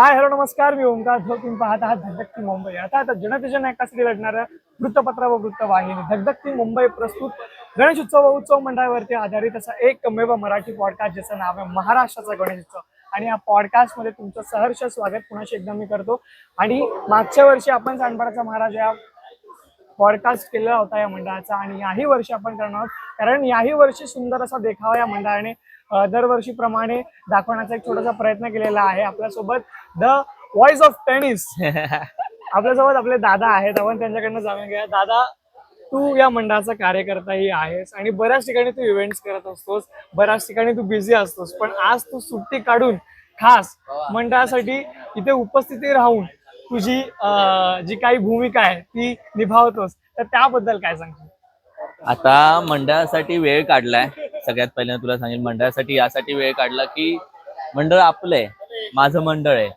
Hi hello नमस्कार. मी ओंकार धो तुम्ही पाहत आहात धगधगती मुंबई. आता आता जनतेच्या नायकासाठी लढणाऱ्या वृत्तपत्र व वृत्तवाहिनी. धगधगती मुंबई प्रस्तुत गणेश उत्सव व उत्सव मंडळावरती आधारित असा एकमेव मराठी पॉडकास्ट ज्याचं नाव आहे महाराष्ट्राचा गणेश उत्सव आणि या पॉडकास्टमध्ये तुमचं सहर्ष स्वागत पुन्हा एकदा मी करतो. आणि मागच्या वर्षी आपण सांडपाडाचा महाराज या पॉडकास्ट केलेला होता या मंडळाचा. आणि याही वर्षी आपण करणार आहोत. कारण याही वर्षी सुंदर असा देखावा या मंडळाने दरवर्षीप्रमाणे दाखवण्याचा एक छोटासा प्रयत्न केलेला आहे आपल्यासोबत. The voice of tennis. आपल्यासोबत आपले दादा आहेत. आपण त्यांच्याकडनं जाणून घ्या दादा तू या मंडळाचा कार्यकर्ताही आहेस आणि बऱ्याच ठिकाणी तू इव्हेंट्स करत असतोस. बऱ्याच ठिकाणी तू बिझी असतोस. पण आज तू सुट्टी काढून खास मंडळासाठी इथे उपस्थिती राहून तुझी जी काही भूमिका आहे ती निभावतोस. तर त्याबद्दल काय सांगतो आता मंडळासाठी वेळ काढलाय. सगळ्यात पहिल्यांदा तुला सांगेल मंडळासाठी यासाठी वेळ काढला की मंडळ आपलं आहे माझं मंडळ आहे.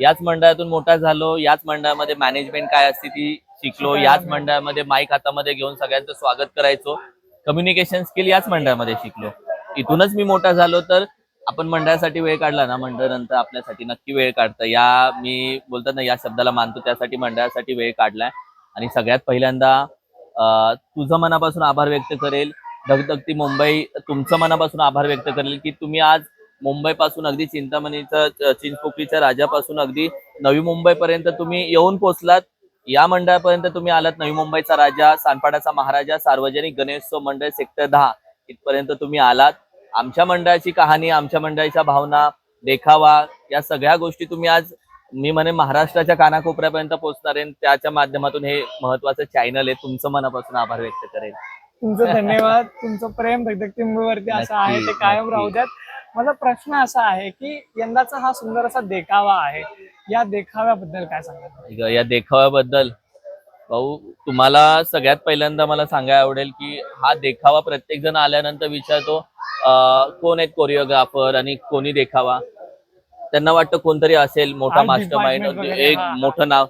याच मंडळातून मोठा झालो याच मंडळामध्ये मॅनेजमेंट काय असते ती शिकलो याच मंडळामध्ये माईक हातामध्ये घेऊन सगळ्यांचं स्वागत करायचो. कम्युनिकेशन स्किल याच मंडळामध्ये शिकलो. इथूनच मी मोठा झालो तर आपण मंडळासाठी वेळ काढला ना मंडळ नंतर आपल्यासाठी नक्की वेळ काढतं. या मी बोलतात ना या शब्दाला मानतो त्यासाठी मंडळासाठी वेळ काढलाय. आणि सगळ्यात पहिल्यांदा तुझं मनापासून आभार व्यक्त करेल. धगधगती मुंबई तुमचं मनापासून आभार व्यक्त करेल की तुम्ही आज मुंबईपासून अगदी चिंतामणीचं चिंचपोकळीच्या राजापासून अगदी नवी मुंबईपर्यंत तुम्ही येऊन पोहोचलात या मंडळापर्यंत तुम्ही आलात नवी मुंबईचा राजा सानपाडाचा महाराजा सार्वजनिक गणेशोत्सव मंडळ सेक्टर दहा इथपर्यंत तुम्ही आलात. आमच्या मंडळाची कहाणी आमच्या मंडळाच्या भावना देखावा या सगळ्या गोष्टी तुम्ही आज मी म्हणे महाराष्ट्राच्या कानाकोपऱ्यापर्यंत पोहोचणार आहे. त्याच्या माध्यमातून हे महत्वाचं चॅनल आहे. तुमचं मनापासून आभार व्यक्त करेल तुमचं धन्यवाद. तुमचं प्रेम धगधगती मुंबईवरती असं आहे ते कायम राहू द्यात. माझा प्रश्न असा आहे की यंदाचा हा सुंदर असा देखावा आहे. या देखाव्याबद्दल काय सांगाल? ग- या देखाव्याबद्दल भाऊ तुम्हाला सगळ्यात पहिल्यांदा मला सांगायला आवडेल की हा देखावा प्रत्येक जण आल्यानंतर विचारतो कोण आहेत कोरिओग्राफर आणि कोणी देखावा? त्यांना वाटतं कोणतरी असेल मोठा मास्टर माइंड एक. मोठं नाव.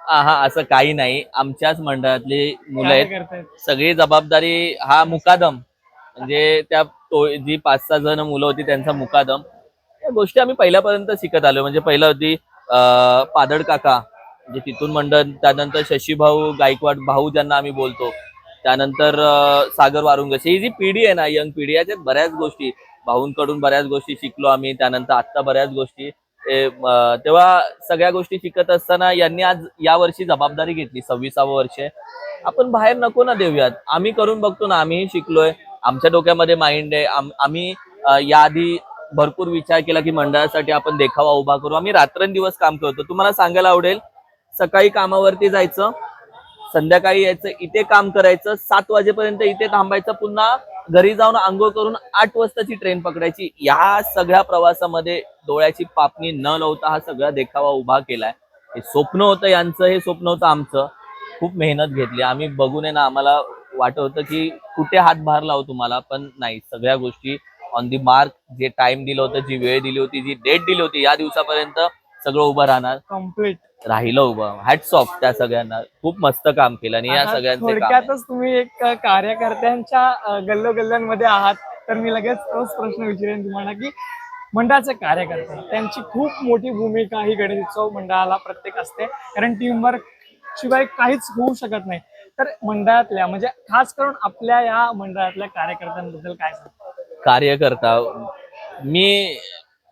हा असं काही नाही. आमच्याच मंडळातली मुलं आहेत. सगळी जबाबदारी हा मुकादम. म्हणजे त्या तो जी पाच सहा जण मुलं होती त्यांचा मुकादम. या गोष्टी आम्ही पहिल्यापर्यंत शिकत आलो. म्हणजे पहिलं होती पादड काका. म्हणजे तिथून मंडळ त्यानंतर शशीभाऊ गायकवाड भाऊ ज्यांना आम्ही बोलतो. त्यानंतर सागर वारुंगशी ही जी पिढी आहे ना यंग पिढी याच्यात बऱ्याच गोष्टी. भाऊंकडून बऱ्याच गोष्टी शिकलो आम्ही. त्यानंतर आत्ता बऱ्याच गोष्टी. तेव्हा सगळ्या गोष्टी शिकत असताना यांनी आज या वर्षी जबाबदारी घेतली सव्वीसावं वर्ष. आपण बाहेर नको ना देऊयात. आम्ही करून बघतो ना आम्हीही शिकलोय. आमच्या डोक्यामध्ये माइंड आहे. आम्ही याआधी भरपूर विचार केला की मंडळासाठी आपण देखावा उभा करू. आम्ही रात्रंदिवस काम करतो. तुम्हाला सांगायला आवडेल सकाळी कामावरती जायचं संध्याकाळी यायचं इथे काम करायचं सात वाजेपर्यंत इथे थांबायचं पुन्हा घरी जाऊन आंघोळ करून आठ वाजताची ट्रेन पकडायची. या सगळ्या प्रवासामध्ये डोळ्याची पापणी न लावता हा सगळा देखावा उभा केलाय. हे स्वप्न होतं यांचं हे स्वप्न होतं आमचं. खूप मेहनत घेतली. आम्ही बघून आहे ना आम्हाला वाटत होतं की कुठे हातभार लावू तुम्हाला पण नाही. सगळ्या गोष्टी ऑन दी मार्क जे टाइम दिलं होतं जी वेळ दिली होती जी डेट दिली होती या दिवसापर्यंत सगळं उभं राहणार. कंप्लीट राहिलं उभं. हॅट्स ऑफ त्या सगळ्यांना. खूप मस्त काम केलं आणि या सगळ्यांचे काम आहे. थोडक्यातच तुम्ही एक कार्यकर्त्यांच्या अ, गल्लोगल्ल्यांमध्ये आहात तर मी लगेच तोच प्रश्न विचारेन तुम्हाला की मंडळाचे कार्यकर्ते त्यांची खूप मोठी भूमिका ही गणेश उत्सव मंडळाला प्रत्येक असते. कारण टीमवर्क शिवाय काहीच होऊ शकत नाही. तर मंडळातल्या म्हणजे खास करून आपल्या या मंडळातल्या कार्यकर्त्यांबद्दल काय सांगता? कार्यकर्ता मी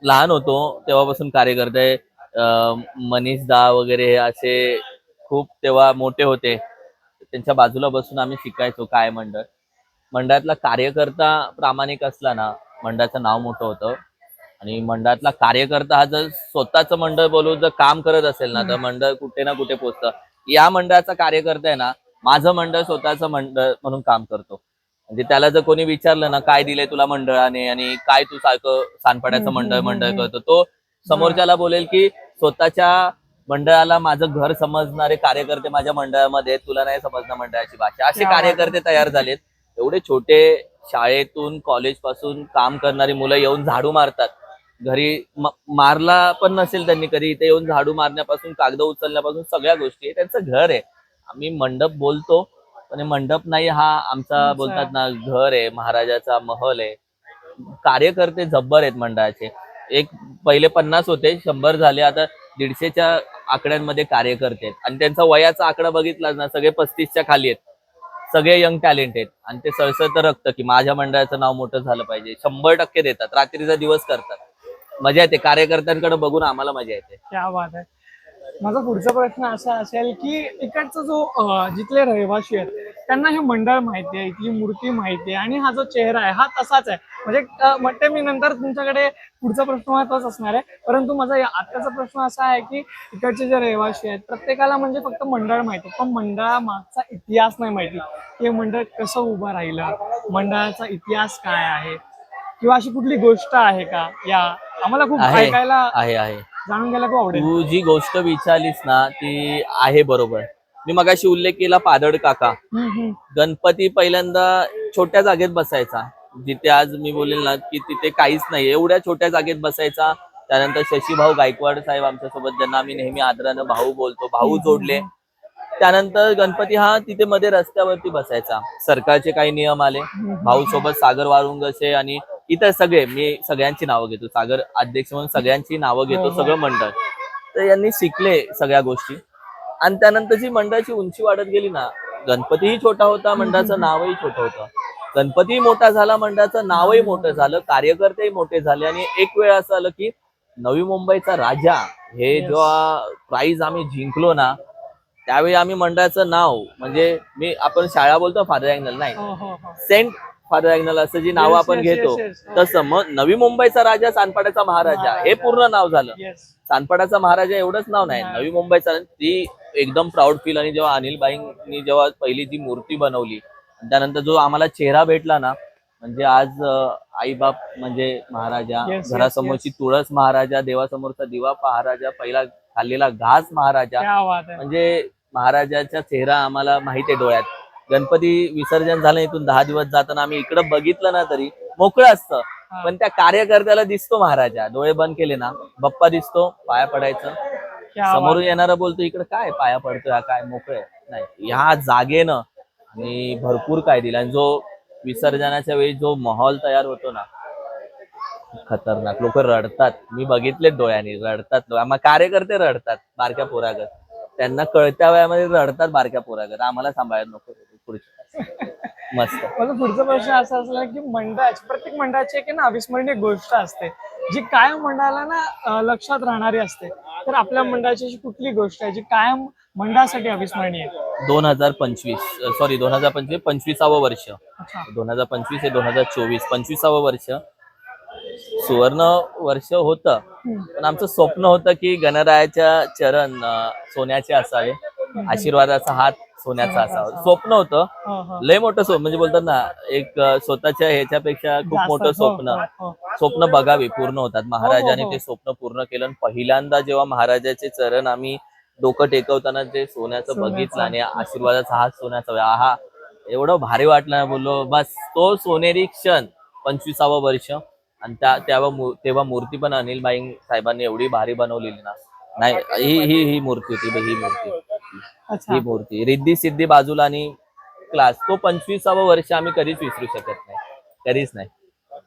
लहान होतो तेव्हापासून कार्यकर्ते अं, मनीष दा वगैरे हे असे खूप तेव्हा मोठे होते. त्यांच्या बाजूला बसून आम्ही शिकायचो काय मंडळ. मंडळातला कार्यकर्ता प्रामाणिक असला ना मंडळाचं नाव मोठं होतं. आणि मंडळातला कार्यकर्ता हा जर स्वतःचं मंडळ बोलून जर काम करत असेल ना तर मंडळ कुठे ना कुठे पोचतं. या मंडळाचा कार्यकर्ता आहे ना माझं मंडळ स्वतःचं मंडळ म्हणून काम करतो. म्हणजे त्याला जर कोणी विचारलं ना काय दिलंय तुला मंडळाने आणि काय तू सारखं सानपाड्याचं हम्म, मंडळ मंडळ. करतो? तो समोरच्याला बोलेल की स्वतःच्या मंडळाला माझं घर समजणारे कार्यकर्ते माझ्या मंडळामध्ये तुला नाही समजणार मंडळाची भाषा. असे. कार्यकर्ते तयार झालेत. एवढे छोटे शाळेतून कॉलेजपासून काम करणारी मुलं येऊन झाडू मारतात. घरी मारला पण नसेल त्यांनी कधी इथे येऊन झाडू मारण्यापासून कागद उचलण्यापासून सगळ्या गोष्टी त्यांचं घर आहे. आम्ही मंडप बोलतो पण मंडप नाही हा आमचा बोलतात ना घर आहे महाराजाचा महल आहे. कार्यकर्ते जब्बर आहेत मंडळाचे. एक पहिले पन्नास होते शंभर झाले आता दीडशेच्या आकड्यांमध्ये कार्यकर्ते आहेत. आणि त्यांचा वयाचा आकडा बघितला ना सगळे पस्तीसच्या खाली आहेत. सगळे यंग टॅलेंट आहेत. आणि ते सळसळतं रक्त की माझ्या मंडळाचं नाव मोठं झालं पाहिजे. शंभर टक्के देतात. रात्रीचा दिवस करतात. मजा येते. कार्यकर्त्यांकडे बघून आम्हाला मजा येते. माझा पुढचा प्रश्न असा असेल की इकडचा जो जिथले रहिवासी आहेत त्यांना हे मंडळ माहिती आहे इथली मूर्ती माहिती आहे आणि हा जो चेहरा आहे हा तसाच आहे. म्हणजे अं, म्हणते मी नंतर तुमच्याकडे पुढचा प्रश्न तोच असणार आहे. परंतु माझा आत्ताचा प्रश्न असा आहे की इकडचे जे रहिवासी आहेत प्रत्येकाला म्हणजे फक्त मंडळ माहिती पण मंडळामागचा इतिहास नाही माहिती. की हे मंडळ कसं उभं राहिलं? मंडळाचा इतिहास काय आहे? किंवा अशी कुठली गोष्ट आहे का? या आम्हाला खूप. ऐकायला आहे आहे. जाणून घ्यायला खूप आवडेल. तू जी गोष्ट विचारलीस ना ती आहे बरोबर. मी मगाशी उल्लेख केला पादड काका. गणपती पहिल्यांदा छोट्या जागेत बसायचा. जिथे आज मी बोलेल ना की तिथे काहीच नाही एवढ्या छोट्या जागेत बसायचा. त्यानंतर शशीभाऊ गायकवाड साहेब आमच्यासोबत ज्यांना आम्ही नेहमी आदरानं भाऊ बोलतो भाऊ जोडले. त्यानंतर गणपती हा तिथे मध्ये रस्त्यावरती बसायचा. सरकारचे काही नियम आले. भाऊ सोबत सागर वारुंगसे आणि इतर सगळे मी सगळ्यांची नावं घेतो. सागर अध्यक्ष म्हणून सगळ्यांची नावं घेतो सगळं मंडळ. तर यांनी शिकले सगळ्या गोष्टी. आणि त्यानंतर जी मंडळाची उंची वाढत गेली ना गणपतीही छोटा होता मंडळाचं नावही छोटं होतं. गणपती मोठा झाला मंडळाचं नावही मोठं झालं कार्यकर्तेही मोठे झाले. आणि एक वेळ असं आलं की नवी मुंबईचा राजा हे जेव्हा प्राईज आम्ही जिंकलो ना त्यावेळी आम्ही मंडळाचं नाव म्हणजे मी आपण शाळा बोलतो फादर अँगल नाही. हो, हो, हो. सेंट फादर अँगल असं जी नावं आपण घेतो. तसं मग नवी मुंबईचा राजा सानपाड्याचा महाराजा हे पूर्ण नाव झालं. सानपाड्याचा महाराजा एवढंच नाव नाही. नवी मुंबईचा ती एकदम प्राऊड फील आणि जेव्हा अनिलबाईंनी जेव्हा पहिली जी मूर्ती बनवली त्यानंतर जो आम्हाला चेहरा भेटला ना म्हणजे आज आई बाप म्हणजे महाराजा घरासमोरची तुळस महाराजा देवासमोरचा दिवा महाराजा पहिला खाल्लेला घास महाराजा. म्हणजे महाराजाचा चेहरा आम्हाला माहिती आहे डोळ्यात. गणपती विसर्जन झालं इथून दहा दिवस जाताना आम्ही इकडं बघितलं ना तरी मोकळं असतं. पण त्या कार्यकर्त्याला दिसतो महाराजा. डोळे बंद केले ना बप्पा दिसतो पाया पडायचं. समोरून येणारा बोलतो इकडे काय पाया पडतोय? हा काय मोकळे नाही. ह्या जागेनं आणि भरपूर काय दिलं. आणि जो विसर्जनाच्या वेळी जो माहोल तयार होतो ना खतरनाक. लोक रडतात. मी बघितले डोळ्यांनी रडतात लोक. आम्हा कार्यकर्ते रडतात बारक्या पोरागत. त्यांना कळत्या वयामध्ये रडतात बारक्या पोरागत. आम्हाला सांभाळत नको. मस्त. माझा पुढचा प्रश्न असा असला की मंडळाची प्रत्येक मंडळाची एक आहे ना अविस्मरणीय गोष्ट असते जी कायम मंडळाला ना अं, लक्षात राहणारी असते. तर आपल्या मंडळाची अशी कुठली गोष्ट आहे जी कायम मंडळासाठी अविस्मरणीय आहे? दोन हजार पंचवीस सॉरी दोन हजार पंचवीस पंचवीसावं वर्ष. अच्छा. दोन हजार पंचवीस हे दोन हजार चोवीस पंचवीसावं वर्ष. सुवर्ण वर्ष होतं. हम्म. पण आमचं स्वप्न होतं की गणरायाच्या चरण अं, सोन्याचे असावे. आशीर्वादाचा हात सोन्याचा असावा. स्वप्न होतं. हो, हो. लय मोठं स्वप्न म्हणजे बोलतात ना एक स्वतःच्या ह्याच्यापेक्षा खूप मोठं हो, स्वप्न. हो, हो. स्वप्न बघावे पूर्ण होतात. महाराजाने हो, हो. ते स्वप्न पूर्ण केलं आणि पहिल्यांदा जेव्हा महाराजाचे चरण आम्ही डोकं टेकवताना ते सोन्याचं. बघितलं आणि आशीर्वादाचा हात सोन्याचा आहा एवढं भारी वाटलं ना बोललो. बस तो सोनेरी क्षण पंचवीसावं वर्ष. आणि त्या तेव्हा मूर्ती पण अनिल बाई साहेबांनी एवढी भारी बनवलेली ना. नाही ही ही ही मूर्ती होती बघ, ही मूर्ती अच्छा. ही मूर्ती. रिद्धी सिद्धी बाजूला आणि क्लास. तो पंचवीसावं वर्ष आम्ही कधीच विसरू शकत नाही. कधीच नाही.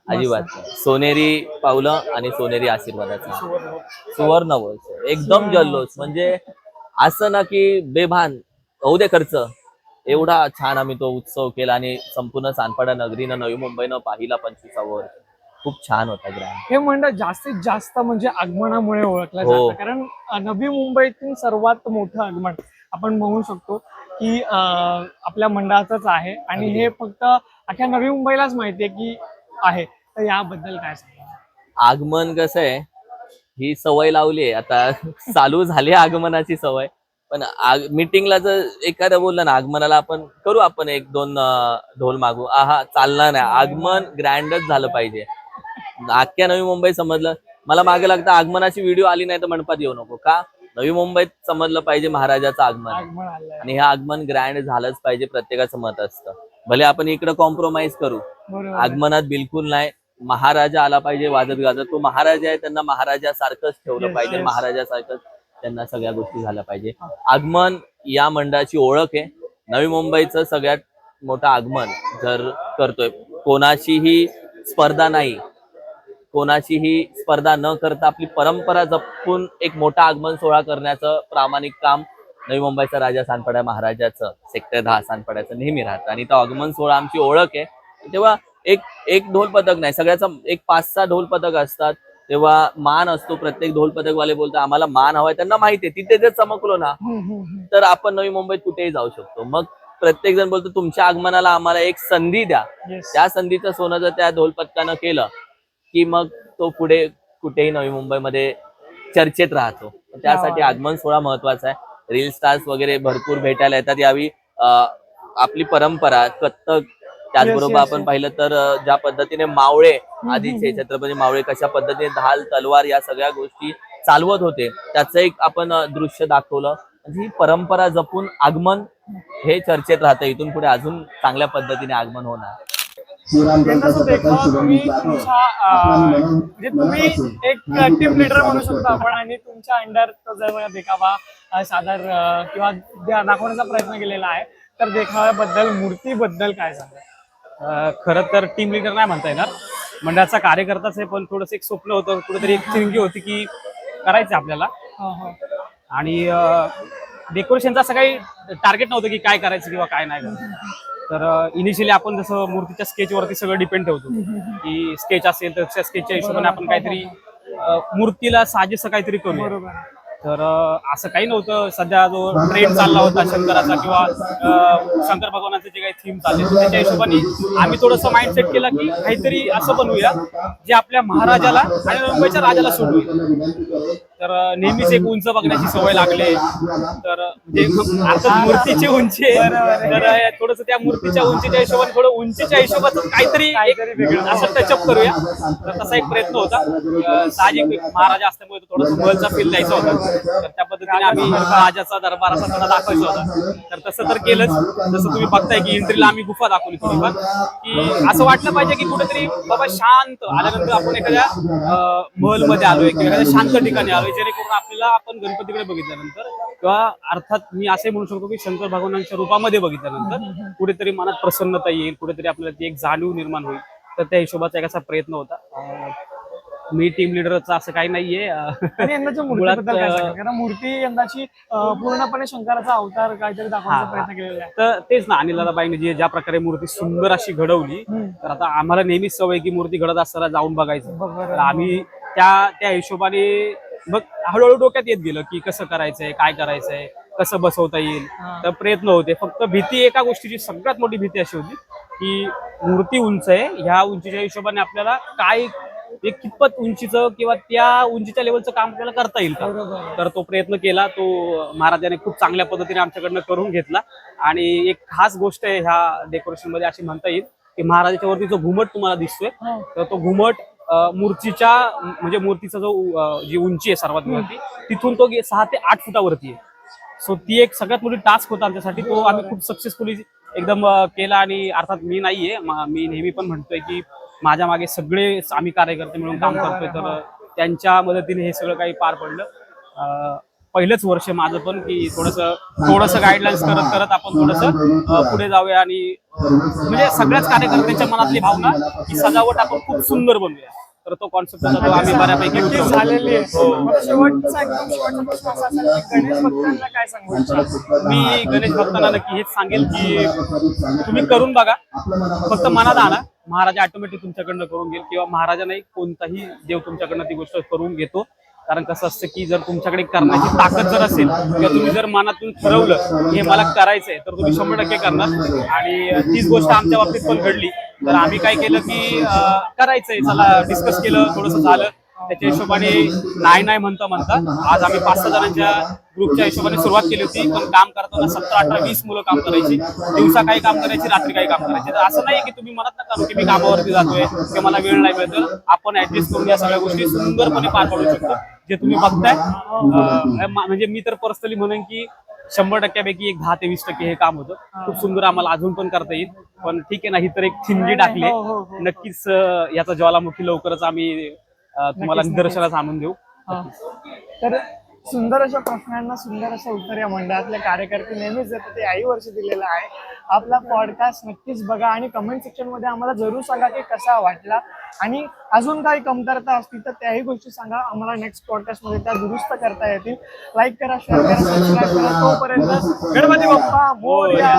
अजिबात नाही. सोनेरी पावलं आणि सोनेरी आशीर्वादाचा. सुवर्ण वर्ष. एकदम जल्लोष. म्हणजे असं ना की बेभान. होऊ दे खर्च. एवढा छान आम्ही तो उत्सव केला आणि संपूर्ण सानपाडा नगरीनं नवी मुंबईनं पाहिला पंचवीसावं वर्ष. खूप छान होता ग्रँड हे मंडळ जास्तीत जास्त म्हणजे आगमनामुळे ओळखलं हो. जातं. कारण अं, नवी मुंबईतील सर्वात मोठं आगमन आपण म्हणू शकतो की अं, आपल्या मंडळाचंच आहे. आणि अगदी. हे फक्त अख्ख्या नवी मुंबईलाच माहिती आहे की आहे. तर याबद्दल काय सांगा आगमन कसं आहे ही सवय लावली आहे. आता चालू झाली आहे आगमनाची सवय. पण मीटिंगला जर एखादं बोललं ना आगमनाला आपण करू आपण एक दोन अं, ढोल मागू. आहा चालणार नाही. आगमन ग्रँडच झालं पाहिजे. अख्ख्या नवी मुंबई समजलं. मला मागे लागतं आगमनाची व्हिडिओ आली नाही तर मंडपात येऊ नको. का? नवी मुंबईत समजलं पाहिजे महाराजाचं आगमन. आणि हे आगमन ग्रँड झालंच पाहिजे प्रत्येकाचं मत असतं. भले आपण इकडे कॉम्प्रोमाइज करू. आगमनात बिलकुल नाही. महाराजा आला पाहिजे वाजत गाजत. तो महाराजा आहे त्यांना महाराजासारखंच ठेवलं पाहिजे. महाराजासारखंच त्यांना सगळ्या गोष्टी झाल्या पाहिजे. आगमन या मंडळाची ओळख आहे. नवी मुंबईचं सगळ्यात मोठं आगमन जर करतोय कोणाशीही स्पर्धा नाही कोणाशीही स्पर्धा न करता आपली परंपरा जपून एक मोठा आगमन सोहळा करण्याचं प्रामाणिक काम नवी मुंबईचा राजा सानपडा महाराजाचं सेक्टर दहा सानपड्याचं नेहमी राहतं. आणि तो आगमन सोहळा आमची ओळख आहे. तेव्हा एक एक ढोल पथक नाही सगळ्याचा एक पाच सहा ढोल पथक असतात. तेव्हा मान असतो प्रत्येक ढोल पथकवाले बोलतो आम्हाला मान हवाय त्यांना माहिती आहे तिथे जर चमकलो ना. तर आपण नवी मुंबईत कुठेही जाऊ शकतो. मग प्रत्येक जण बोलतो तुमच्या आगमनाला आम्हाला एक संधी द्या. त्या संधीचं सोनं जर त्या ढोल पथकानं केलं की मग तो पुढे कुठेही नवी मुंबईमध्ये चर्चेत राहतो त्यासाठी वा. आगमन सोहळा महत्त्वाचा आहे रील स्टार्स वगैरे भरपूर भेटायला येतात यावी अं, आपली परंपरा कथ्थक त्याचबरोबर आपण. पाहिलं तर ज्या पद्धतीने मावळे आधीचे. छत्रपती मावळे कशा पद्धतीने ढाल तलवार या सगळ्या गोष्टी चालवत होते त्याचं एक आपण दृश्य दाखवलं ही परंपरा जपून आगमन हे चर्चेत राहतं इथून पुढे अजून चांगल्या पद्धतीने आगमन होणार म्हणजे तुम्ही एक टीम लिडर म्हणू शकतो आपण आणि तुमच्या अंडर तो जर देखावा सादर किंवा दाखवण्याचा प्रयत्न केलेला आहे तर देखाव्याबद्दल मूर्तीबद्दल काय सांगा खरं तर टीम लिडर नाही म्हणता येणार. मंडळाचा कार्यकर्ताच आहे पण थोडंसं एक स्वप्न होतं कुठेतरी एक चिंगी होती की करायचं आपल्याला. हो, हो. आणि डेकोरेशनचं असं काही टार्गेट नव्हतं की काय करायचं किंवा काय नाही करायचं. तर इनिशियली आपण जसं मूर्तीच्या स्केचवरती सगळं डिपेंड ठेवतो. की स्केच असेल तर त्या स्केचच्या हिशोबाने आपण काहीतरी मूर्तीला साजेसं काहीतरी बरोबर. तर असं काही नव्हतं. सध्या जो ट्रेंड चालला होता शंकराचा किंवा शंकर भगवानाचे जे काही थीम चालले होते, त्याच्या हिशोबाने आम्ही थोडंसं माइंडसेट केलं की काहीतरी असं बनवूया जे आपल्या महाराजाला आणि मुंबईच्या राजाला सूट होईल तर नेहमीच एक उंच बघण्याची सवय लागली. तर म्हणजे मूर्तीची उंची तर थोडस त्या मूर्तीच्या उंचीच्या हिशोबाने थोडं उंचीच्या हिशोबाचं काहीतरी असं टचअप करूया. तर तसा एक प्रयत्न होता. साहजिक महाराजा असल्यामुळे थोडस महलचा फील द्यायचा होता. तर त्या पद्धतीने आम्ही राजाचा दरबार असा थोडा दाखवायचा होता. तर तसं तर केलंच. जसं तुम्ही बघताय की एंट्रीला आम्ही गुफा दाखवली थोडीफार. की असं वाटलं पाहिजे की कुठेतरी बाबा शांत आल्यानंतर आपण एखाद्या महलमध्ये आलोय किंवा एखाद्या शांत ठिकाणी आलोय. जेणेकरून आपल्याला आपण गणपतीकडे बघितल्यानंतर किंवा अर्थात मी असे म्हणू शकतो की शंकर भगवानांच्या रूपामध्ये बघितल्यानंतर कुठेतरी मनात प्रसन्नता येईल कुठेतरी आपल्याला ती एक जाणीव निर्माण होईल. तर त्या हिशोबाचा एक असा प्रयत्न होता. मी टीम लिडरचा असं काही नाहीये. मूर्ती यंदाची पूर्णपणे शंकराचा अवतार काहीतरी दाखवण्याचा हा. प्रयत्न केलेला आहे. तर तेच ना अनिल दादाबाईंनी जी ज्या प्रकारे मूर्ती सुंदर अशी घडवली. तर आता आम्हाला नेहमीच सवय की मूर्ती घडत असताना जाऊन बघायचं. आम्ही त्या त्या हिशोबाने बघ हळूहळू डोक्यात येत गेलं की कसं करायचंय काय करायचंय कसं बसवता येईल. तर प्रयत्न होते. फक्त भीती एका गोष्टीची सगळ्यात मोठी भीती अशी होती की मूर्ती उंच आहे. ह्या उंचीच्या हिशोबाने आपल्याला काय एक कितपत उंचीचं किंवा त्या उंचीच्या लेवलचं काम आपल्याला करता येईल का? तर तो प्रयत्न केला. तो महाराजाने खूप चांगल्या पद्धतीने आमच्याकडनं करून घेतला. आणि एक खास गोष्ट आहे ह्या डेकोरेशनमध्ये अशी म्हणता येईल की महाराजाच्या वरती जो घुमट तुम्हाला दिसतोय हो. तर तो घुमट मूर्तीच्या म्हणजे मूर्तीचा जो जी उंची आहे सर्वात मोठी तिथून तो सहा ते आठ फुटावरती आहे. सो ती एक सगळ्यात मोठी टास्क होता आमच्यासाठी. तो आम्ही खूप सक्सेसफुली एकदम केला आणि अर्थात मी नाहीये. मी नेहमी पण म्हणतोय की माझ्या मागे सगळे आम्ही कार्यकर्ते मिळून काम करतोय. तर त्यांच्या मदतीने हे सगळं काही पार पडलं. पहिलंच वर्ष माझं पण की थोडस थोडस गाईडलाईन्स करत करत आपण थोडस पुढे जाऊया आणि म्हणजे सगळ्याच कार्यकर्त्यांच्या मनातली भावना की सजावट आपण खूप सुंदर बनवूया तर तो कॉन्सेप्ट आम्ही बऱ्यापैकी. झालेली आहे हो. मला शेवटचा एकदम शेवटचा प्रश्न असा असेल की गणेश भक्तांना काय सांगू? मी गणेश भक्तांना नक्की हेच सांगेल की तुम्ही करून बघा फक्त मनात आणा महाराज ऑटोमॅटिक तुमच्याकडनं करून घेईल किंवा महाराजांनाही कोणताही देव तुमच्याकडनं ती गोष्ट करून घेतो कारण कसं असतं की जर तुमच्याकडे करण्याची ताकद जर असेल किंवा तुम्ही जर मनातून ठरवलं हे मला करायचंय तर तुम्ही शंभर टक्के करणार. आणि तीच गोष्ट आमच्या बाबतीत पण घडली. तर आम्ही काय केलं की करायचंय. चला डिस्कस केलं थोडंसं झालं. त्याच्या हिशोबाने नाही नाही म्हणता म्हणता. आज आम्ही पाच सहा जणांच्या ग्रुपच्या हिशोबाने सुरुवात केली होती. पण काम करताना सतरा अठरा वीस मुलं काम करायची. दिवसा काही काम करायची रात्री काही काम करायची. तर असं नाही की तुम्ही म्हणत नका करू की मी कामावरती जातोय किंवा मला वेळ नाही मिळत. आपण ऍडजस्ट करून या सगळ्या गोष्टी सुंदरपणे पार पाडू शकतो. जे तुम्ही बघताय म्हणजे मी तर पर्सनली म्हणेन की शंभर टक्क्यापैकी एक दहा ते वीस टक्के हे काम होतं. खूप सुंदर आम्हाला अजून पण करता येईल. पण ठीक आहे ना ही तर एक थिंडी टाकली. हो, हो, हो. नक्कीच याचा ज्वालामुखी लवकरच आम्ही तुम्हाला निदर्शनास आणून देऊ. तर सुंदर अशा प्रश्नांना सुंदर असं उत्तर या मंडळातले कार्यकर्ते नेहमीच देतात. ते याही वर्षी दिलेलं आहे. आपला पॉडकास्ट नक्कीच बघा आणि कमेंट सेक्शनमध्ये आम्हाला जरूर सांगा की कसा वाटला. आणि अजून काही कमतरता असतील तर त्याही गोष्टी सांगा. आम्हाला नेक्स्ट पॉडकास्टमध्ये त्या दुरुस्त करता येतील. लाईक करा शेअर करा सबस्क्राईब करा. तोपर्यंत गणपती बाप्पा मोरया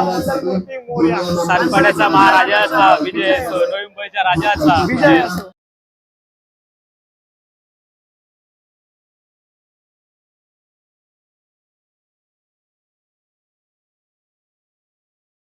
मोरया. सातपाड्याचा महाराजाचा विजय मुंबईच्या राजाचा विजय. असो